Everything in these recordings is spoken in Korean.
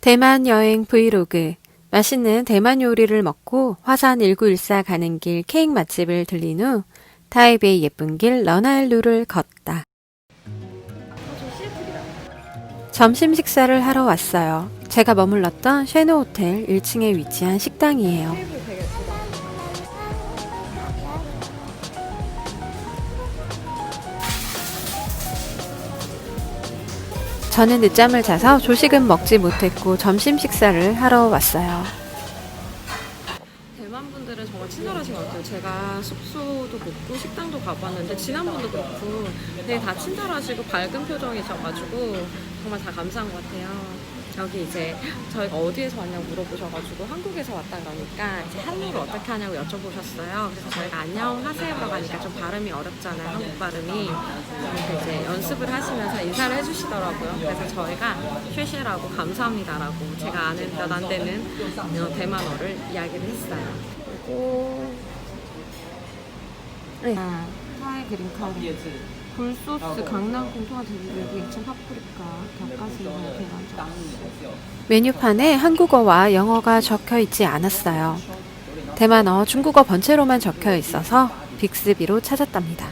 대만 여행 브이로그. 맛있는 대만 요리를 먹고 화산 1914 가는 길 케이크 맛집을 들린 후 타이베이 예쁜 길 러나일루를 걷다. 점심 식사를 하러 왔어요. 제가 머물렀던 쉐노 호텔 1층에 위치한 식당이에요. 저는 늦잠을 자서 조식은 먹지 못했고 점심 식사를 하러 왔어요. 대만 분들은 정말 친절하신 것 같아요. 제가 숙소도 묵고 식당도 가봤는데 지난번도 그렇고 되게 다 친절하시고 밝은 표정이셔가지고 정말 다 감사한 것 같아요. 여기 이제 저희가 어디에서 왔냐고 물어보셔가지고 한국에서 왔다 그러니까 이제 한국을 어떻게 하냐고 여쭤보셨어요. 그래서 저희가 안녕하세요라고 하니까 좀 발음이 어렵잖아요. 한국 발음이. 그래서 이제 연습을 하시면서 인사를 해주시더라고요. 그래서 저희가 쉐쉐라고 감사합니다라고 제가 아는 몇 안 되는 어, 대만어를 이야기를 했어요. 그리고 네. 타이 그린카리 굴소스 강낭콩 토마토 여기 2층 파프리카 닭가슴살 계란 메뉴판에 한국어와 영어가 적혀 있지 않았어요. 대만어, 중국어 번체로만 적혀 있어서 빅스비로 찾았답니다.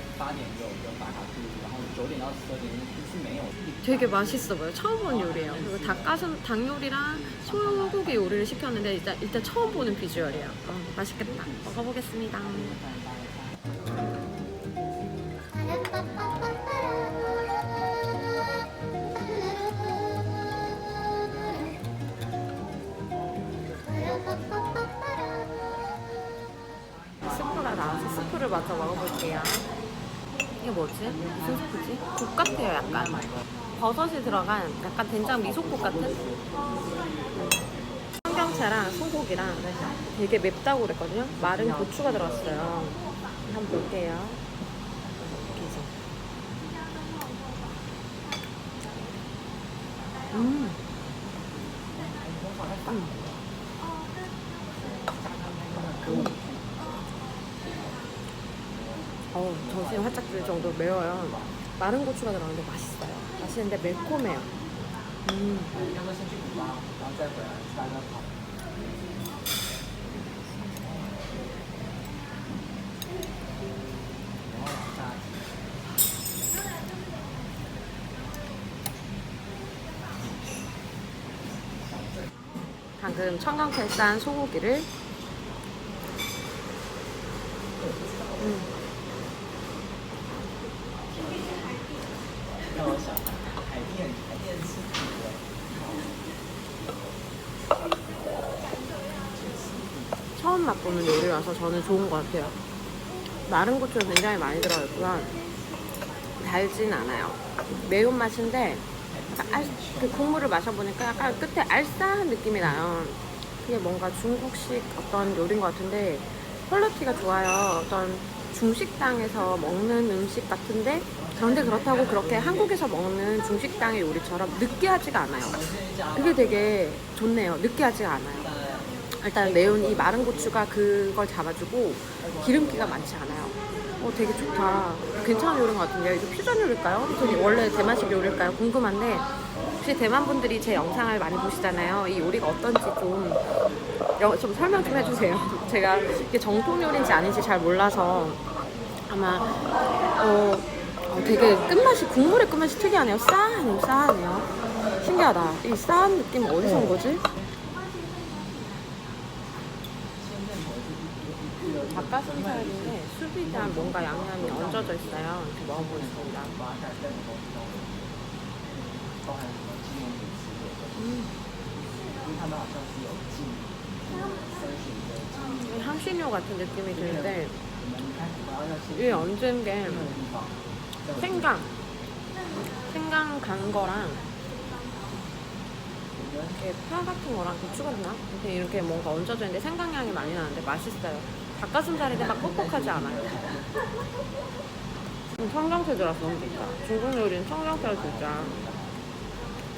되게 맛있어 보여. 처음 본 요리예요. 그리고 닭가슴 닭 요리랑 소고기 요리를 시켰는데 일단 일단 처음 보는 비주얼이에요. 어, 맛있겠다. 먹어보겠습니다. 스프를 먼저 먹어볼게요. 이게 뭐지? 무슨 스프지? 국 같아요, 약간. 버섯이 들어간 약간 된장 미소국 같은? 청경채랑 소고기랑 되게 맵다고 그랬거든요. 마른 고추가 들어갔어요. 한번 볼게요. 해서. 음. 정신이 활짝 들 정도로 매워요. 마른 고추가 들어가는데 맛있어요. 맛있는데 매콤해요. 음. 방금 청강채 싼 소고기를 처음 요리라서 저는 좋은 것 같아요. 마른 고추가 굉장히 많이 들어있구나. 달진 않아요. 매운맛인데 그 국물을 마셔보니까 약간 끝에 알싸한 느낌이 나요. 그게 뭔가 중국식 어떤 요리인 것 같은데 퀄리티가 좋아요. 어떤 중식당에서 먹는 음식 같은데 그런데 그렇다고 그렇게 한국에서 먹는 중식당의 요리처럼 느끼하지가 않아요. 그게 되게 좋네요. 느끼하지가 않아요. 일단 매운 이 마른 고추가 그걸 잡아주고 기름기가 많지 않아요. 어, 되게 좋다. 괜찮은 요리인 것 같은데요. 이거 퓨전 요리일까요? 원래 대만식 요리일까요? 궁금한데 혹시 대만 분들이 제 영상을 많이 보시잖아요. 이 요리가 어떤지 좀, 여- 좀 설명 좀 해주세요. 제가 이게 정통 요리인지 아닌지 잘 몰라서 아마 어, 어, 되게 끝맛이 국물의 끝맛이 특이하네요. 싸하네요. 싸하네요. 신기하다. 이 싸한 느낌 어디서 온 거지? 닭가슴살인데 수비장 뭔가 양념이 얹어져 있어요. 이렇게 먹어보겠습니다. 음. 향신료 같은 느낌이 드는데 위에 얹은 게 생강 생강 간 거랑 이렇게 파 같은 거랑 고추 같나? 이렇게 뭔가 얹어져 있는데 생강향이 많이 나는데 맛있어요. 닭가슴살인데 막 뻑뻑하지 않아요. 음, 청경채 들어서 너무 좋다. 중국 요리는 청경채를 진짜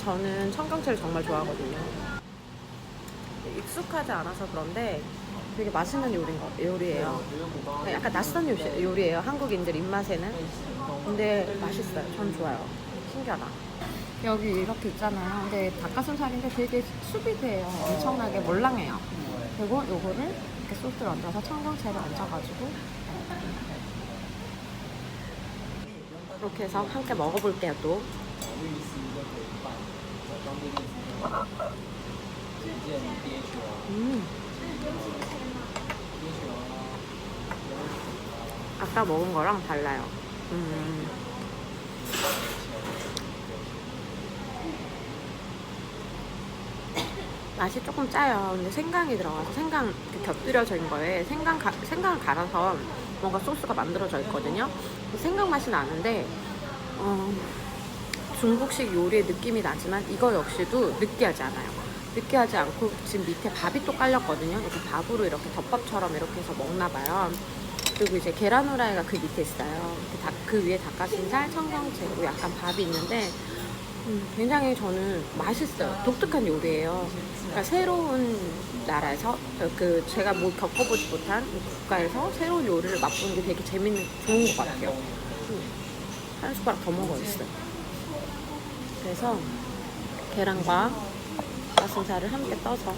저는 청경채를 정말 좋아하거든요. 익숙하지 않아서 그런데 되게 맛있는 요리인 거, 요리예요. 약간 낯선 요리- 요리예요. 한국인들 입맛에는. 근데 맛있어요. 전 좋아요. 신기하다. 여기 이렇게 있잖아요. 근데 닭가슴살인데 되게 수비드해요. 엄청나게 몰랑해요. 그리고 요거를 이렇게 소스를 얹어서 청경채를 얹어가지고 이렇게 해서 함께 먹어볼게요 또. 음. 아까 먹은 거랑 달라요. 음. 맛이 조금 짜요. 근데 생강이 들어가서 생강 곁들여져 있는 거에 생강 가, 생강을 갈아서 뭔가 소스가 만들어져 있거든요. 생강 맛이 나는데 어, 중국식 요리의 느낌이 나지만 이거 역시도 느끼하지 않아요. 느끼하지 않고 지금 밑에 밥이 또 깔렸거든요. 이렇게 밥으로 이렇게 덮밥처럼 이렇게 해서 먹나 봐요. 그리고 이제 계란 후라이가 그 밑에 있어요. 그, 위에 닭가슴살, 청경채, 약간 밥이 있는데 음, 굉장히 저는 맛있어요. 독특한 요리예요. 그러니까 새로운 나라에서 그 제가 뭐 겪어보지 못한 국가에서 새로운 요리를 맛보는 게 되게 재밌는 좋은 것 같아요. 음, 한 숟가락 더 먹어야겠어요. 그래서 계란과 가슴살을 함께 떠서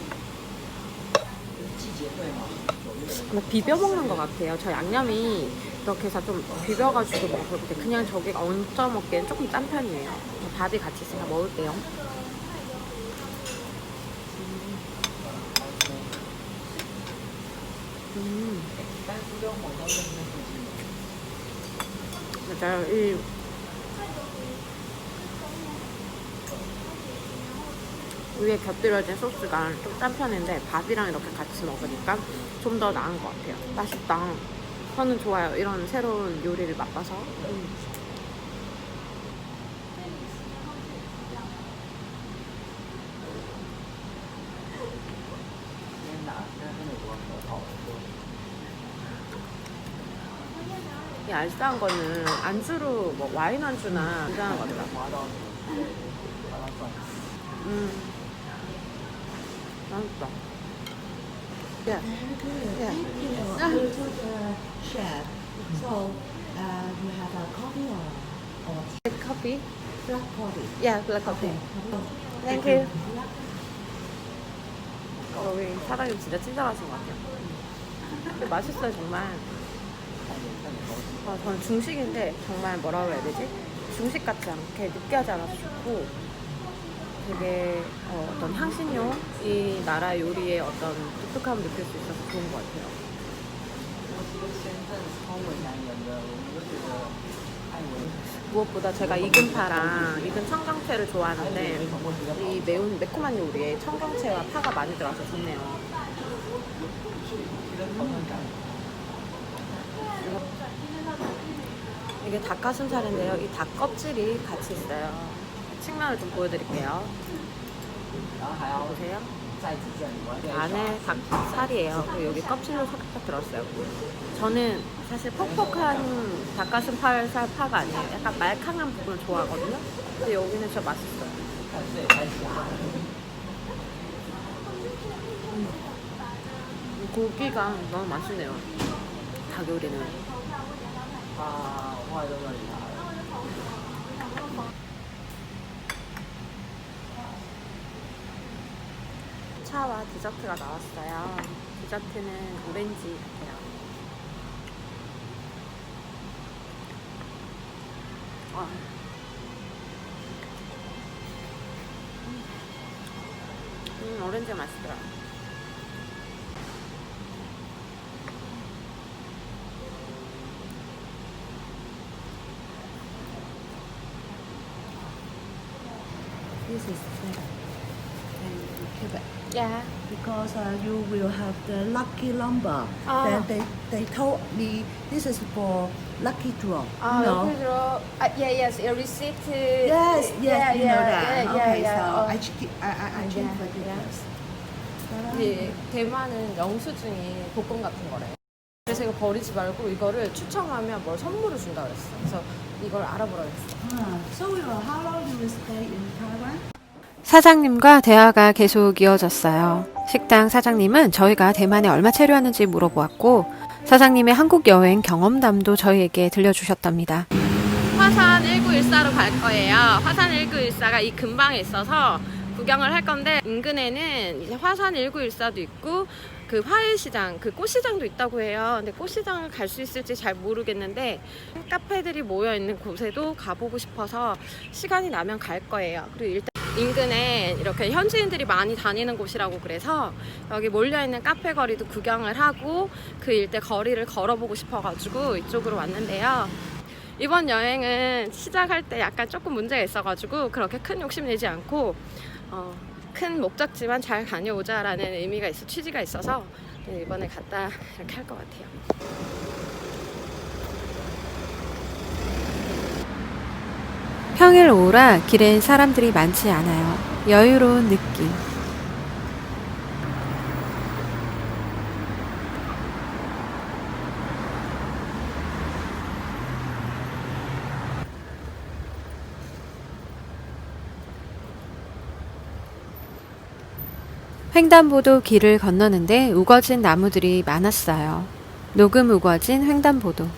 비벼 먹는 것 같아요. 저 양념이 이렇게 해서 좀 비벼가지고 먹을 때 그냥 저기 얹어 먹기엔 조금 짠 편이에요. 밥이 같이 있으니까 먹을게요. 음. 맞아요. 이 위에 곁들여진 소스가 좀 짠 편인데 밥이랑 이렇게 같이 먹으니까 좀 더 나은 것 같아요. 맛있다. 저는 좋아요. 이런 새로운 요리를 맛봐서. 음. 알싸한 거는 안주로 뭐 와인 안주나 것 같다. 음. 맛있다. 야, 야. Go to the chef. So uh, you have a coffee or, or 커피? black coffee? 야, 블랙 커피. 땡큐. 여기 사장님 진짜 친절하신 것 같아요. 맛있어요, 정말. 아, 저는 중식인데 정말 뭐라고 해야 되지? 중식 같지 않게 느끼하지 않아서 좋고 되게 어, 떤 향신료, 이 나라 요리의 어떤 독특함을 느낄 수 있어서 좋은 것 같아요. 무엇보다 제가 익은 파랑 익은 청경채를 좋아하는데 이 매운 매콤한 요리에 청경채와 파가 많이 들어가서 좋네요. 이게 닭가슴살인데요. 이 닭 껍질이 같이 있어요. 측면을 좀 보여드릴게요. 보세요. 안에 닭살이에요. 그리고 여기 껍질로 살짝 들었어요. 저는 사실 퍽퍽한 닭가슴살 파가 아니에요. 약간 말캉한 부분을 좋아하거든요. 근데 여기는 진짜 맛있어요. 음. 고기가 너무 맛있네요. 닭 요리는. 차와 디저트가 나왔어요. 디저트는 오렌지 같아요. 와. 음, 오렌지 맛있더라. This is better. And you. 야. Because uh, you will have the lucky number. Ah. Then they, they told me this is for lucky draw. 아, you know? 여기 들어. 아, yeah, yes, a receipt. Yes, yes, yeah, you yeah, know that. Yeah, okay, yeah, so yeah. I, ch- I, I, I change yeah, for yeah. this. 이 대만은 영수증이 복권 같은 거래. 그래서 이거 버리지 말고 이거를 추첨하면 뭘 선물을 준다 그랬어. 그래서 이걸 알아보라 그랬어. Ah, so uh, how long you will stay in Taiwan? 사장님과 대화가 계속 이어졌어요. 식당 사장님은 저희가 대만에 얼마 체류하는지 물어보았고, 사장님의 한국 여행 경험담도 저희에게 들려주셨답니다. 아, 화산 1914로 갈 거예요. 화산 1914가 이 근방에 있어서 구경을 할 건데 인근에는 이제 화산 1914도 있고 그 화훼 시장, 그 꽃시장도 있다고 해요. 근데 꽃시장을 갈 수 있을지 잘 모르겠는데 카페들이 모여 있는 곳에도 가보고 싶어서 시간이 나면 갈 거예요. 그리고 일단 인근에 이렇게 현지인들이 많이 다니는 곳이라고 그래서 여기 몰려 있는 카페 거리도 구경을 하고 그 일대 거리를 걸어보고 싶어가지고 이쪽으로 왔는데요. 이번 여행은 시작할 때 약간 조금 문제가 있어가지고 그렇게 큰 욕심 내지 않고 어, 큰 목적지만 잘 다녀오자라는 의미가 있어 취지가 있어서 네, 이번에 갔다 이렇게 할 것 같아요. 평일 오후라 길엔 사람들이 많지 않아요. 여유로운 느낌. 횡단보도 길을 건너는데 우거진 나무들이 많았어요. 녹음 우거진 횡단보도.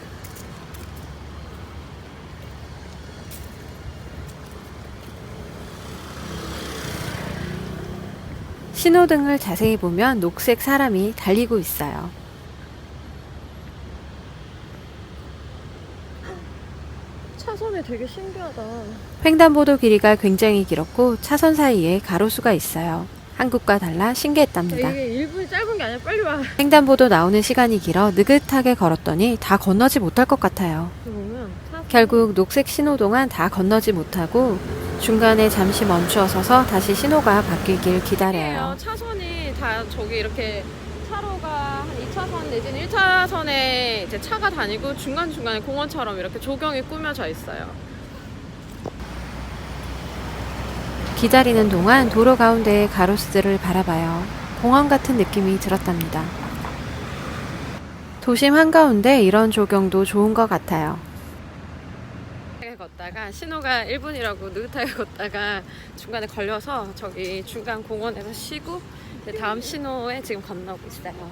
신호등을 자세히 보면 녹색 사람이 달리고 있어요. 차선에 되게 신기하다. 횡단보도 길이가 굉장히 길었고 차선 사이에 가로수가 있어요. 한국과 달라 신기했답니다. 이게 1분이 짧은 게 아니라 빨리 와. 횡단보도 나오는 시간이 길어 느긋하게 걸었더니 다 건너지 못할 것 같아요. 보면 결국 녹색 신호 동안 다 건너지 못하고 중간에 잠시 멈추어 서서 다시 신호가 바뀌길 기다려요. 차선이 다 저기 이렇게 차로가 한 2차선 내지는 1차선에 이제 차가 다니고 중간중간에 공원처럼 이렇게 조경이 꾸며져 있어요. 기다리는 동안 도로 가운데의 가로수들을 바라봐요. 공원 같은 느낌이 들었답니다. 도심 한가운데 이런 조경도 좋은 것 같아요. 걷다가 신호가 1분이라고 느긋하게 걷다가 중간에 걸려서 저기 중간 공원에서 쉬고 다음 신호에 지금 건너고 있어요.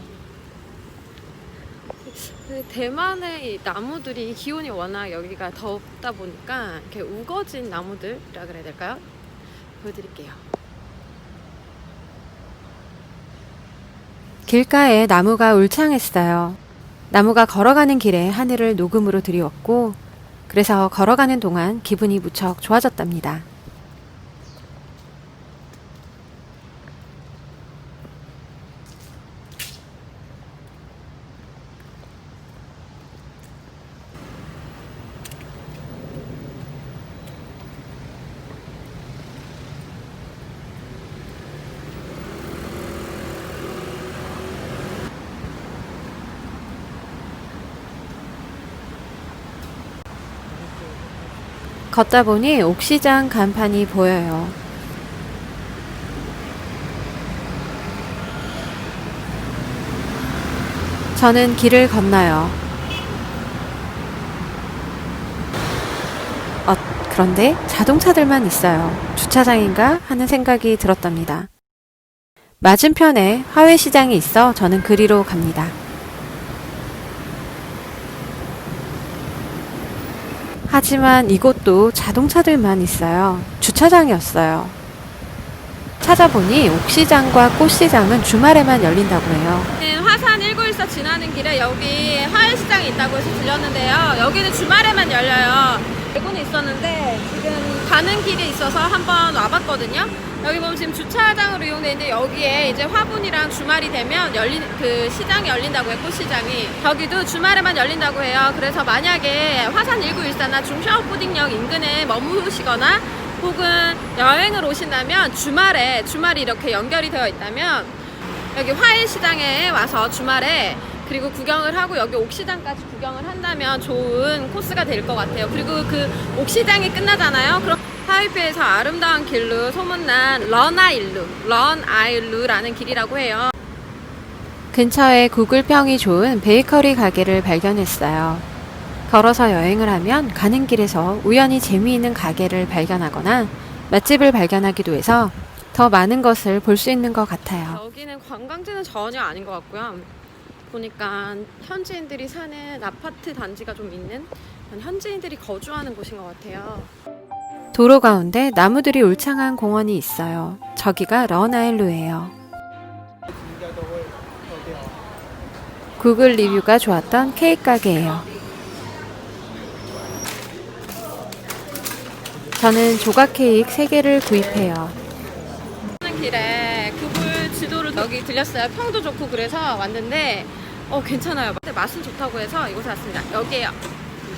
그 대만의 이 나무들이 기온이 워낙 여기가 덥다 보니까 이렇게 우거진 나무들이라 그래야 될까요? 보여드릴게요. 길가에 나무가 울창했어요. 나무가 걸어가는 길에 하늘을 녹음으로 드리웠고, 그래서 걸어가는 동안 기분이 무척 좋아졌답니다. 걷다 보니 옥시장 간판이 보여요. 저는 길을 건너요. 어, 그런데 자동차들만 있어요. 주차장인가 하는 생각이 들었답니다. 맞은편에 화훼시장이 있어 저는 그리로 갑니다. 하지만 이곳도 자동차들만 있어요. 주차장이었어요. 찾아보니 옥시장과 꽃시장은 주말에만 열린다고 해요. 화산 1914 지나는 길에 여기 화훼시장이 있다고 해서 들렸는데요. 여기는 주말에만 열려요. 알고는 있었는데 지금 가는 길이 있어서 한번 와봤거든요. 여기 보면 지금 주차장으로 이용돼 있는데 여기에 이제 화분이랑 주말이 되면 열린 그 시장이 열린다고 해요. 꽃시장이 여기도 주말에만 열린다고 해요. 그래서 만약에 화산 1914나 중샤오푸딩역 인근에 머무시거나 혹은 여행을 오신다면 주말에 주말이 이렇게 연결이 되어 있다면 여기 화훼시장에 와서 주말에 그리고 구경을 하고 여기 옥시장까지 구경을 한다면 좋은 코스가 될 것 같아요. 그리고 그 옥시장이 끝나잖아요. 그럼 타이페이에서 아름다운 길로 소문난 런아일루, 런아일루라는 길이라고 해요. 근처에 구글 평이 좋은 베이커리 가게를 발견했어요. 걸어서 여행을 하면 가는 길에서 우연히 재미있는 가게를 발견하거나 맛집을 발견하기도 해서 더 많은 것을 볼 수 있는 것 같아요. 여기는 관광지는 전혀 아닌 것 같고요. 보니까 현지인들이 사는 아파트 단지가 좀 있는 현지인들이 거주하는 곳인 것 같아요. 도로 가운데 나무들이 울창한 공원이 있어요. 저기가 런아일루예요. 구글 리뷰가 좋았던 케이크 가게예요. 저는 조각 케이크 3개를 구입해요. 하는 길에 구글 지도를 여기 들렸어요. 평도 좋고 그래서 왔는데 어 괜찮아요. 근데 맛은 좋다고 해서 이곳에 왔습니다. 여기에요.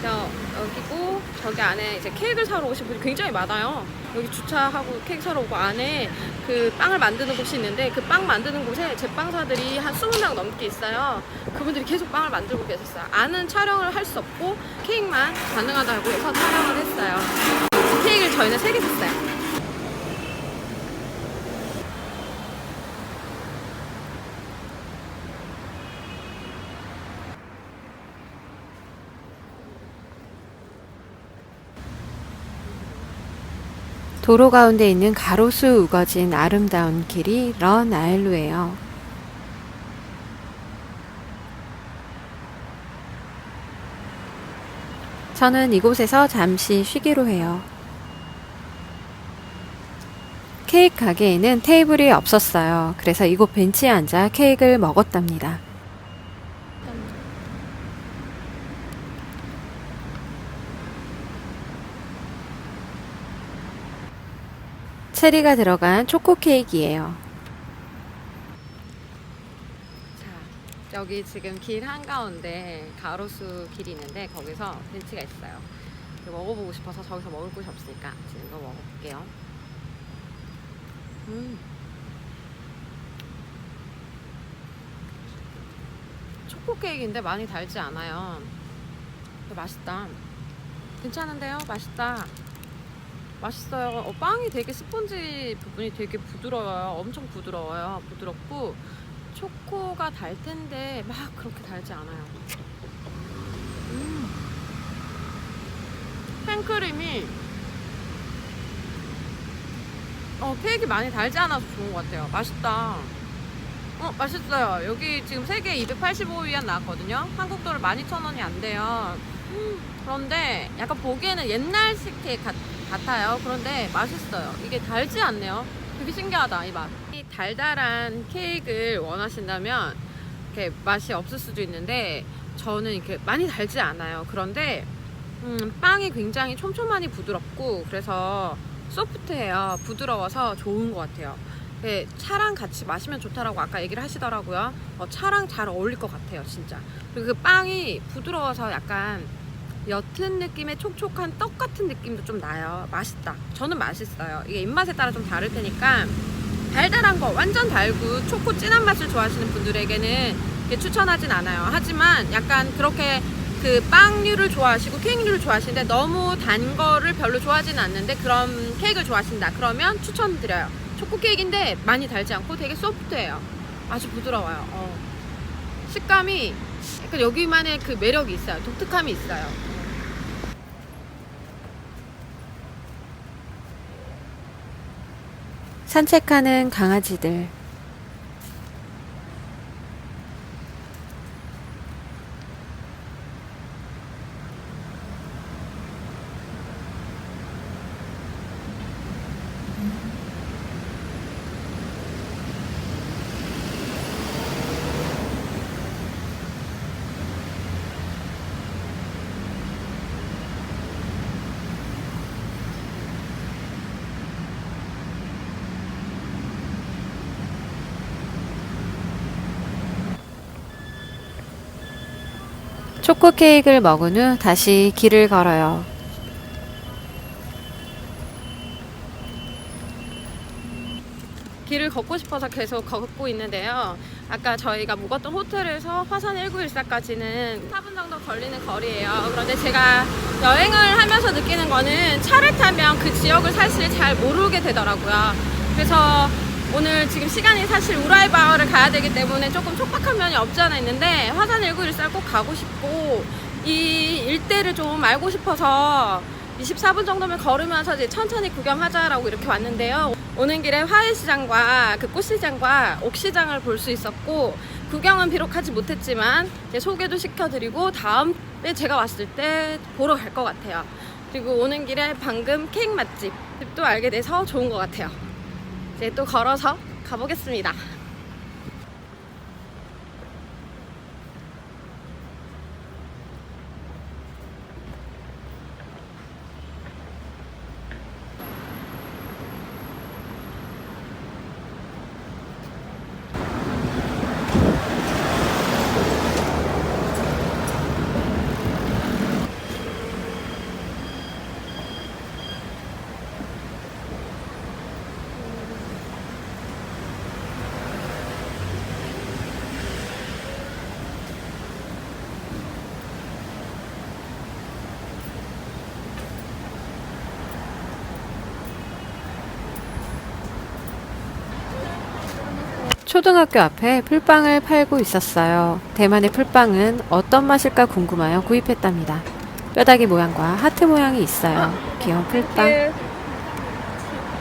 저, 여기고 저기 안에 이제 케이크를 사러 오신 분이 굉장히 많아요. 여기 주차하고 케이크 사러 오고 안에 그 빵을 만드는 곳이 있는데 그 빵 만드는 곳에 제빵사들이 한 20명 넘게 있어요. 그분들이 계속 빵을 만들고 계셨어요. 안은 촬영을 할 수 없고 케이크만 가능하다고 해서 촬영을 했어요. 케이크를 저희는 3개 샀어요. 도로 가운데 있는 가로수 우거진 아름다운 길이 런 아일루예요. 저는 이곳에서 잠시 쉬기로 해요. 케이크 가게에는 테이블이 없었어요. 그래서 이곳 벤치에 앉아 케이크를 먹었답니다. 체리가 들어간 초코 케이크예요. 자, 여기 지금 길 한가운데 가로수 길이 있는데 거기서 벤치가 있어요. 먹어보고 싶어서 저기서 먹을 곳이 없으니까 지금 이거 먹어볼게요. 음. 초코 케이크인데 많이 달지 않아요. 맛있다. 괜찮은데요? 맛있다. 맛있어요. 어, 빵이 되게 스펀지 부분이 되게 부드러워요. 엄청 부드러워요. 부드럽고 초코가 달 텐데 막 그렇게 달지 않아요. 음. 생크림이 어 케이크 많이 달지 않아서 좋은 것 같아요. 맛있다. 어 맛있어요. 여기 지금 세개 285위안 나왔거든요. 한국 도를 12,000원이 안 돼요. 음, 그런데 약간 보기에는 옛날식 케이크 같, 같아요. 그런데 맛있어요. 이게 달지 않네요. 되게 신기하다 이 맛. 이 달달한 케이크를 원하신다면 이렇게 맛이 없을 수도 있는데 저는 이렇게 많이 달지 않아요. 그런데 음, 빵이 굉장히 촘촘하니 부드럽고 그래서 소프트해요. 부드러워서 좋은 것 같아요. 네, 차랑 같이 마시면 좋다라고 아까 얘기를 하시더라고요. 어, 차랑 잘 어울릴 것 같아요, 진짜. 그리고 그 빵이 부드러워서 약간 옅은 느낌의 촉촉한 떡 같은 느낌도 좀 나요. 맛있다. 저는 맛있어요. 이게 입맛에 따라 좀 다를 테니까 달달한 거 완전 달고 초코 진한 맛을 좋아하시는 분들에게는 추천하진 않아요. 하지만 약간 그렇게 그 빵류를 좋아하시고 케이크류를 좋아하시는데 너무 단 거를 별로 좋아하지는 않는데 그런 케이크를 좋아하신다. 그러면 추천드려요. 초코 케이크인데 많이 달지 않고 되게 소프트해요. 아주 부드러워요. 어. 식감이 약간 여기만의 그 매력이 있어요. 독특함이 있어요. 산책하는 강아지들. 초코 케이크를 먹은 후 다시 길을 걸어요. 길을 걷고 싶어서 계속 걷고 있는데요. 아까 저희가 묵었던 호텔에서 화산 1914까지는 4분 정도 걸리는 거리예요. 그런데 제가 여행을 하면서 느끼는 거는 차를 타면 그 지역을 사실 잘 모르게 되더라고요. 그래서 오늘 지금 시간이 사실 우라이바오를 가야 되기 때문에 조금 촉박한 면이 없지 않아 있는데 화산 1914 꼭 가고 싶고 이 일대를 좀 알고 싶어서 24분 정도면 걸으면서 이제 천천히 구경하자라고 이렇게 왔는데요. 오는 길에 화훼시장과 그 꽃시장과 옥시장을 볼 수 있었고 구경은 비록 하지 못했지만 소개도 시켜드리고 다음 근데 제가 왔을 때 보러 갈 것 같아요. 그리고 오는 길에 방금 케이크 맛집도 알게 돼서 좋은 것 같아요. 이제 또 걸어서 가보겠습니다. 초등학교 앞에 풀빵을 팔고 있었어요. 대만의 풀빵은 어떤 맛일까 궁금하여 구입했답니다. 뼈다귀 모양과 하트 모양이 있어요. 귀여운 풀빵.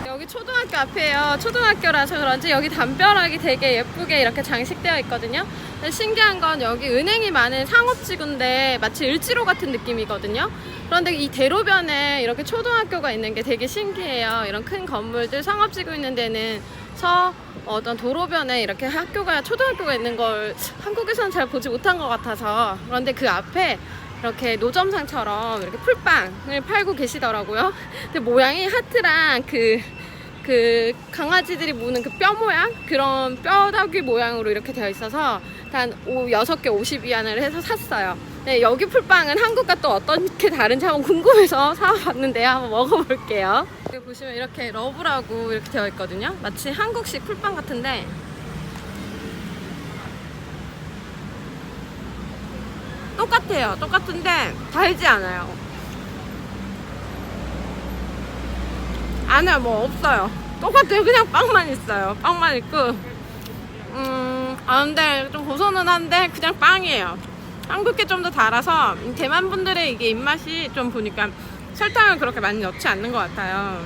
여기 초등학교 앞이에요. 초등학교라서 그런지 여기 담벼락이 되게 예쁘게 이렇게 장식되어 있거든요. 신기한 건 여기 은행이 많은 상업지구인데 마치 을지로 같은 느낌이거든요. 그런데 이 대로변에 이렇게 초등학교가 있는 게 되게 신기해요. 이런 큰 건물들 상업지구 있는 데는 서 어떤 도로변에 이렇게 학교가 초등학교가 있는 걸 한국에서는 잘 보지 못한 것 같아서 그런데 그 앞에 이렇게 노점상처럼 이렇게 풀빵을 팔고 계시더라고요. 근데 모양이 하트랑 그, 그 강아지들이 무는 그 뼈 모양? 그런 뼈다귀 모양으로 이렇게 되어 있어서 단 6개 50위안을 해서 샀어요. 네, 여기 풀빵은 한국과 또 어떻게 다른지 한번 궁금해서 사와봤는데요. 한번 먹어볼게요. 여기 보시면 이렇게 러브라고 이렇게 되어 있거든요. 마치 한국식 풀빵 같은데 똑같아요. 똑같은데 달지 않아요. 안에 뭐 없어요. 똑같아요. 그냥 빵만 있어요. 빵만 있고. 음, 아, 근데 좀 고소는 한데 그냥 빵이에요. 한국 게 좀 더 달아서 대만 분들의 이게 입맛이 좀 보니까 설탕을 그렇게 많이 넣지 않는 것 같아요.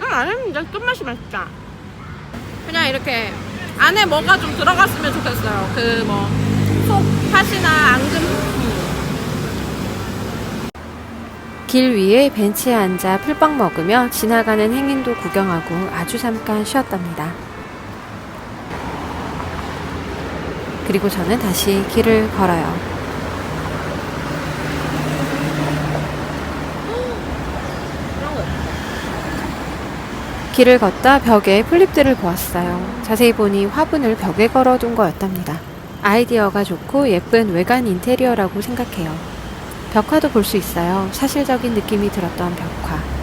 음, 진짜 끝맛이 맛있다. 그냥 이렇게 안에 뭐가 좀 들어갔으면 좋겠어요. 그 뭐 속 팥이나 앙금 길 위에 벤치에 앉아 풀빵 먹으며 지나가는 행인도 구경하고 아주 잠깐 쉬었답니다. 그리고 저는 다시 길을 걸어요. 길을 걷다 벽에 풀립들을 보았어요. 자세히 보니 화분을 벽에 걸어둔 거였답니다. 아이디어가 좋고 예쁜 외관 인테리어라고 생각해요. 벽화도 볼 수 있어요. 사실적인 느낌이 들었던 벽화.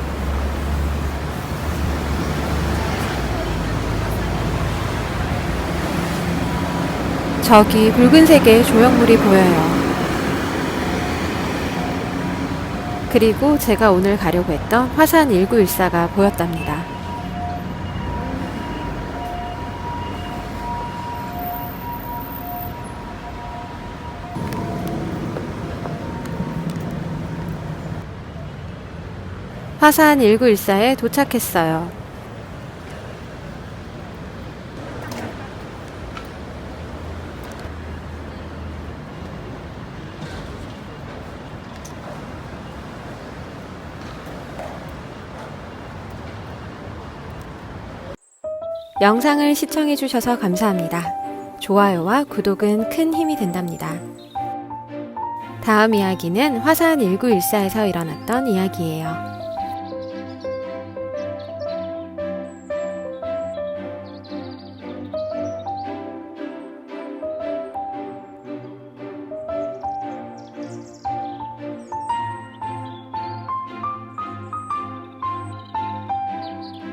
저기 붉은색의 조형물이 보여요. 그리고 제가 오늘 가려고 했던 화산 1914가 보였답니다. 화산 1914에 도착했어요. 영상을 시청해주셔서 감사합니다. 좋아요와 구독은 큰 힘이 된답니다. 다음 이야기는 화산 1914에서 일어났던 이야기예요.